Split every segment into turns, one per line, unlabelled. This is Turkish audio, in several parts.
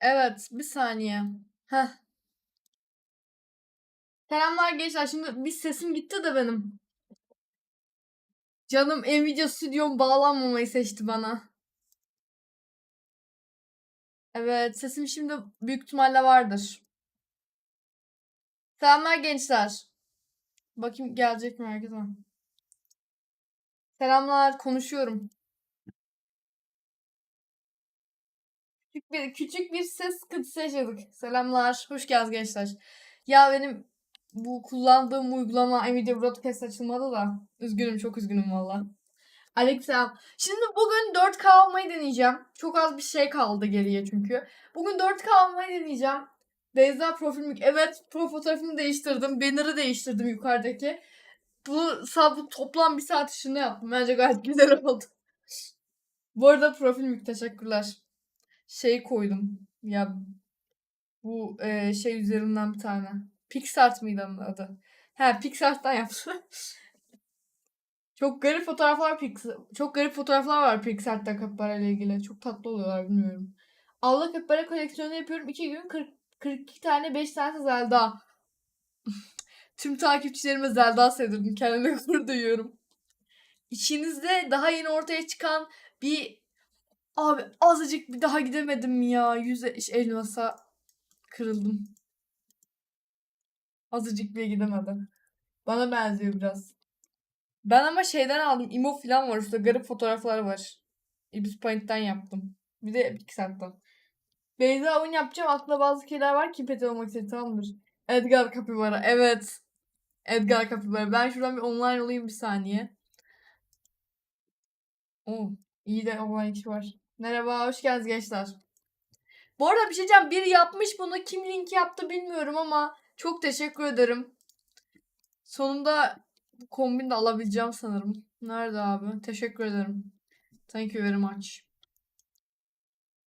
Evet, bir saniye. Heh. Selamlar gençler. Şimdi bir sesim gitti de benim. Canım Nvidia Studio'm bağlanmamayı seçti bana. Evet, sesim şimdi büyük ihtimalle vardır. Selamlar gençler. Bakayım gelecek mi herkese? Selamlar, konuşuyorum. Bir, küçük bir ses sıkıntısı yaşadık. Selamlar, hoş geldiniz gençler. Ya benim bu kullandığım uygulama Nvidia Broadcast açılmadı da. Üzgünüm, çok üzgünüm valla. Aleykümselam. Şimdi bugün 4K almayı deneyeceğim. Çok az bir şey kaldı geriye çünkü. Bugün 4K almayı deneyeceğim. Beyza profil mük. Evet, pro fotoğrafını değiştirdim. Banner'ı değiştirdim yukarıdaki. Bu, bu toplam bir saat içinde yaptım. Bence gayet güzel oldu. Bu arada profil mük teşekkürler. Şey koydum. Ya bu e, şey üzerinden bir tane. Pixart mıydı onun adı? He Pixart'tan yaptım. Çok garip fotoğraflar Pixar, çok garip fotoğraflar var Pixart'ta kapibara ile ilgili. Çok tatlı oluyorlar bilmiyorum. Allah kapibara koleksiyonu yapıyorum. 2 gün 40, 42 tane 5 tane Zelda. Tüm takipçilerime Zelda sevdirdim. Kendime gurur duyuyorum. İçinizde daha yeni ortaya çıkan bir abi azıcık bir daha gidemedim ya. Yüz elmasa kırıldım. Azıcık bile gidemedim. Bana benziyor biraz. Ben ama şeyden aldım. Imo falan var. Şurada garip fotoğraflar var. Ibis Paint'ten yaptım. Bir de Pixar'tan. Beyza oyun yapacağım. Aklımda bazı şeyler var. Kimpet olmak istedi. Tamamdır. Edgar Capybara. Evet. Edgar Capybara. Ben şuradan bir online olayım bir saniye. Oo, iyi de online kişi var. Merhaba, hoş geldiniz gençler. Bu arada bir şey diyeceğim. Biri yapmış bunu. Kim linki yaptı bilmiyorum ama çok teşekkür ederim. Sonunda bu kombini de alabileceğim sanırım. Nerede abi? Teşekkür ederim. Thank you very much.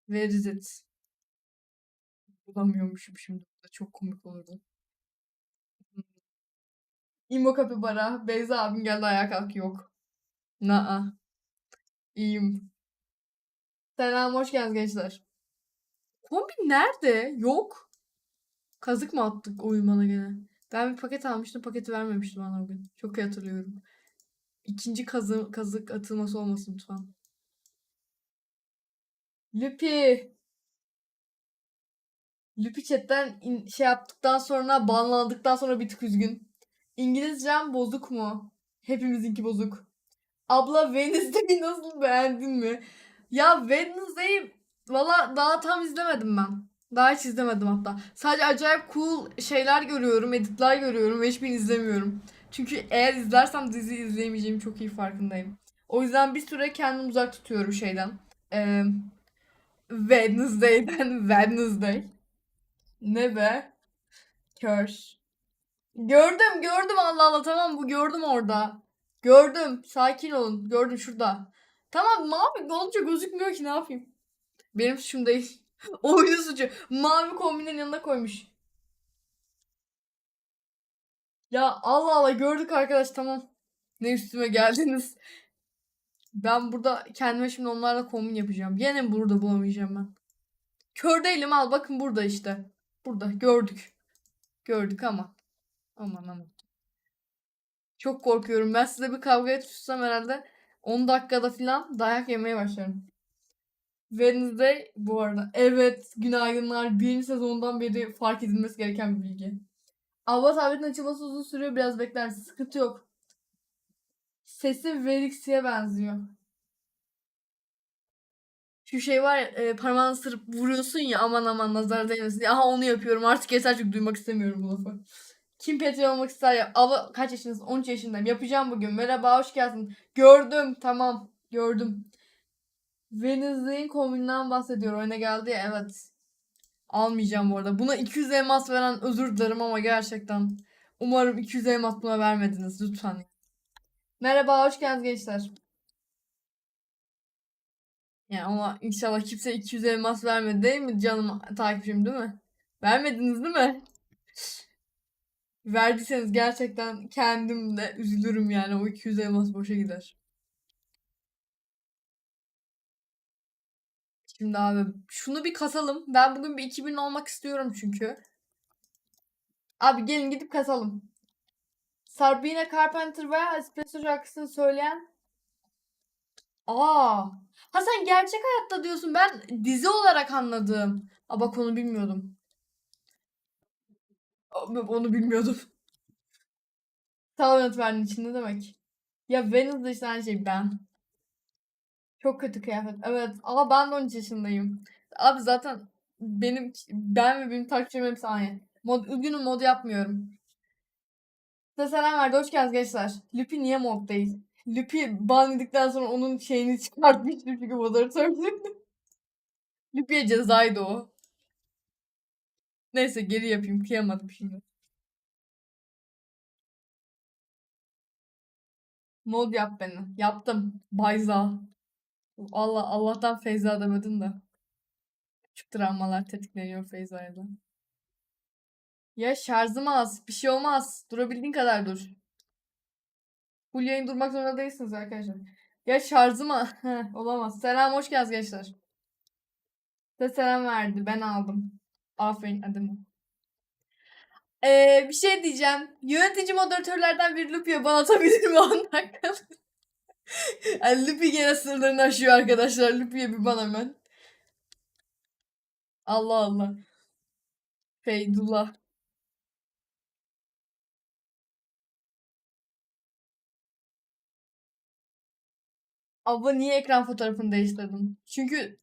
Where is it? Bulamıyormuşum şimdi. Çok komik olurdu. İmo Kapibara. Beyza abim geldi ayağa kalk. Yok. Naa. İyiyim. Selam hoş geldiniz gençler. Kombin nerede? Yok. Kazık mı attık oyun bana gene? Ben bir paket almıştım. Paketi vermemişti bana o gün. Çok iyi hatırlıyorum. İkinci kazı, kazık atılması olmasın lütfen. Lüpi. Lüpi chatten in- şey yaptıktan sonra banlandıktan sonra bir tık üzgün. İngilizcem bozuk mu? Hepimizinki bozuk. Abla Wednesday'i nasıl beğendin mi? Ya Wednesday'i valla daha tam izlemedim ben. Daha hiç izlemedim hatta. Sadece acayip cool şeyler görüyorum, editler görüyorum ve hiçbirini izlemiyorum. Çünkü eğer izlersem dizi izleyemeyeceğim çok iyi farkındayım. O yüzden bir süre kendimi uzak tutuyorum şeyden. Ee, Wednesday'den Wednesday. Ne be? Kör. Gördüm gördüm Allah Allah tamam bu gördüm orada. Gördüm. Sakin olun. Gördüm şurada. Tamam mavi olunca gözükmüyor ki ne yapayım. Benim suçum değil. Oyunun suçu. Mavi kombinin yanına koymuş. Ya Allah Allah gördük arkadaş tamam. Ne üstüme geldiniz. Ben burada kendime şimdi onlarla kombin yapacağım. Yine burada bulamayacağım ben? Kör değilim al bakın burada işte. Burada gördük. Gördük ama. Aman aman. Çok korkuyorum. Ben size bir kavgaya tutsam herhalde 10 dakikada falan dayak yemeye başlarım. Wednesday bu arada. Evet günaydınlar. Birinci sezondan beri fark edilmesi gereken bir bilgi. Avva tabletin açılması uzun sürüyor. Biraz bekler. Sıkıntı yok. Sesi Verixi'ye benziyor. Şu şey var ya, e, parmağını ısırıp vuruyorsun ya aman aman nazar değmesin. Aha onu yapıyorum artık yeter çünkü duymak istemiyorum bu lafı. Kim Petri olmak ister ya? Abla kaç yaşındasın? 13 yaşındayım. Yapacağım bugün. Merhaba hoş geldin. Gördüm tamam gördüm. Wednesday'in kombininden bahsediyor. Oyuna geldi ya evet. Almayacağım bu arada. Buna 200 elmas veren özür dilerim ama gerçekten. Umarım 200 elmas buna vermediniz lütfen. Merhaba hoş geldiniz gençler. Yani ama inşallah kimse 200 elmas vermedi değil mi canım takipçim değil mi? Vermediniz değil mi? Verdiyseniz gerçekten kendim de üzülürüm yani o 200 elmas boşa gider. Şimdi abi şunu bir kasalım. Ben bugün bir 2000 olmak istiyorum çünkü. Abi gelin gidip kasalım. Sabrina Carpenter veya Espresso şarkısını söyleyen Aa. Ha sen gerçek hayatta diyorsun. Ben dizi olarak anladım. Aa bak onu bilmiyordum. Onu bilmiyordum. Tamam yönetmenin için ne demek? Ya Venus'da işte aynı şey ben. Çok kötü kıyafet. Evet ama ben de 13 yaşındayım. Abi zaten benim ben ve benim takipçilerim hepsi aynı. Mod, üzgünüm mod yapmıyorum. Size selam verdi. Hoş geldiniz gençler. Lupi niye mod değil? Lupi ban yedikten sonra onun şeyini çıkartmıştı çünkü moderatörlük. Lupi'ye cezaydı o. Neyse geri yapayım. Kıyamadım şimdi. Mod yap beni. Yaptım. Bayza. Allah Allah'tan Feyza demedim de. Küçük travmalar tetikleniyor Feyza'yla. Ya şarjım az. Bir şey olmaz. Durabildiğin kadar dur. Full yayın durmak zorunda değilsiniz arkadaşlar. Ya şarjım az. Olamaz. Selam hoş geldiniz gençler. Size selam verdi. Ben aldım. Aferin adım. Ee, bir şey diyeceğim. Yönetici moderatörlerden bir Lupi'ye bana atabilir mi 10 dakika? yani Lupi gene sınırlarını aşıyor arkadaşlar. Lupi'ye bir bana hemen. Allah Allah. Feydullah. Abla niye ekran fotoğrafını değiştirdim? Çünkü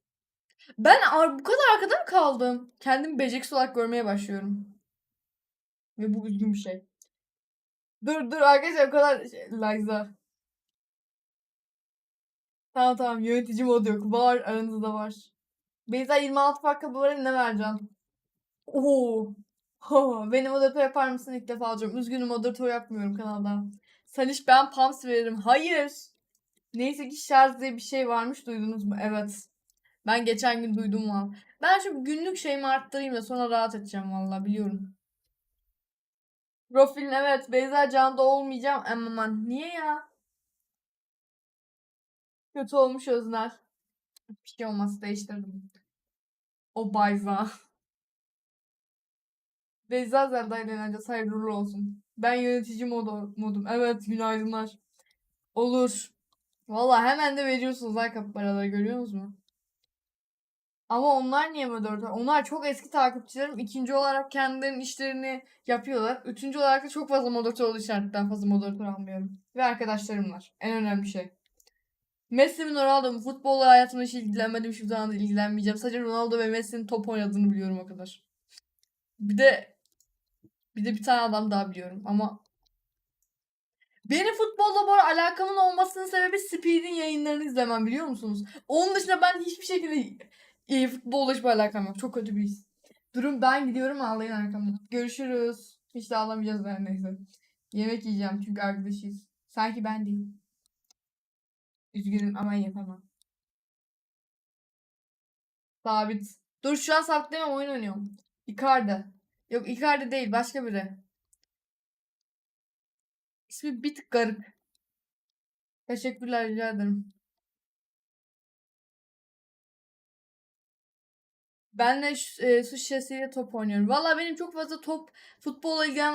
ben bu kadar arkada mı kaldım? Kendimi beceriksiz olarak görmeye başlıyorum. Ve bu üzgün bir şey. Dur dur arkadaşlar o kadar şey, Liza. Tamam tamam yönetici modu yok. Var aranızda var. Beyza 26 fark kabul ne vereceksin? Oo. Ha, beni moderatör yapar mısın ilk defa alacağım. Üzgünüm moderatör yapmıyorum kanalda. Saniş ben pumps veririm. Hayır. Neyse ki şarj diye bir şey varmış duydunuz mu? Evet. Ben geçen gün duydum lan. Ben şu günlük şeyimi arttırayım da sonra rahat edeceğim valla biliyorum. Profilin evet Beyza Can'da olmayacağım. Aman niye ya? Kötü olmuş Özner. Bir şey olmaz değiştirdim. O Bayza. Beyza Zelda ile eğleneceğiz. Hayırlı olsun. Ben yönetici modu, modum. Evet günaydınlar. Olur. Valla hemen de veriyorsunuz like paraları görüyor musunuz? Ama onlar niye moderatör? Onlar çok eski takipçilerim. İkinci olarak kendilerinin işlerini yapıyorlar. Üçüncü olarak da çok fazla moderatör olduğu için artık ben fazla moderatör almıyorum. Ve arkadaşlarım var. En önemli şey. Messi mi Ronaldo mu? Futbolla hayatımda hiç ilgilenmedim. Şu zaman ilgilenmeyeceğim. Sadece Ronaldo ve Messi'nin top oynadığını biliyorum o kadar. Bir de bir de bir tane adam daha biliyorum ama benim futbolla bu alakamın olmasının sebebi Speed'in yayınlarını izlemem biliyor musunuz? Onun dışında ben hiçbir şekilde e, futbolla hiçbir alakam yok. Çok kötü bir his. Durun ben gidiyorum ağlayın arkamdan. Görüşürüz. Hiç de ağlamayacağız ben neyse. Yemek yiyeceğim çünkü arkadaşıyız. Sanki ben değil. Üzgünüm ama yapamam. Sabit. Dur şu an sabitlemem oyun oynuyorum. Icardi. Yok Icardi değil başka biri. İsmi bir tık garip. Teşekkürler rica ederim. Ben de e, su şişesiyle top oynuyorum. Valla benim çok fazla top futbolla ilgilen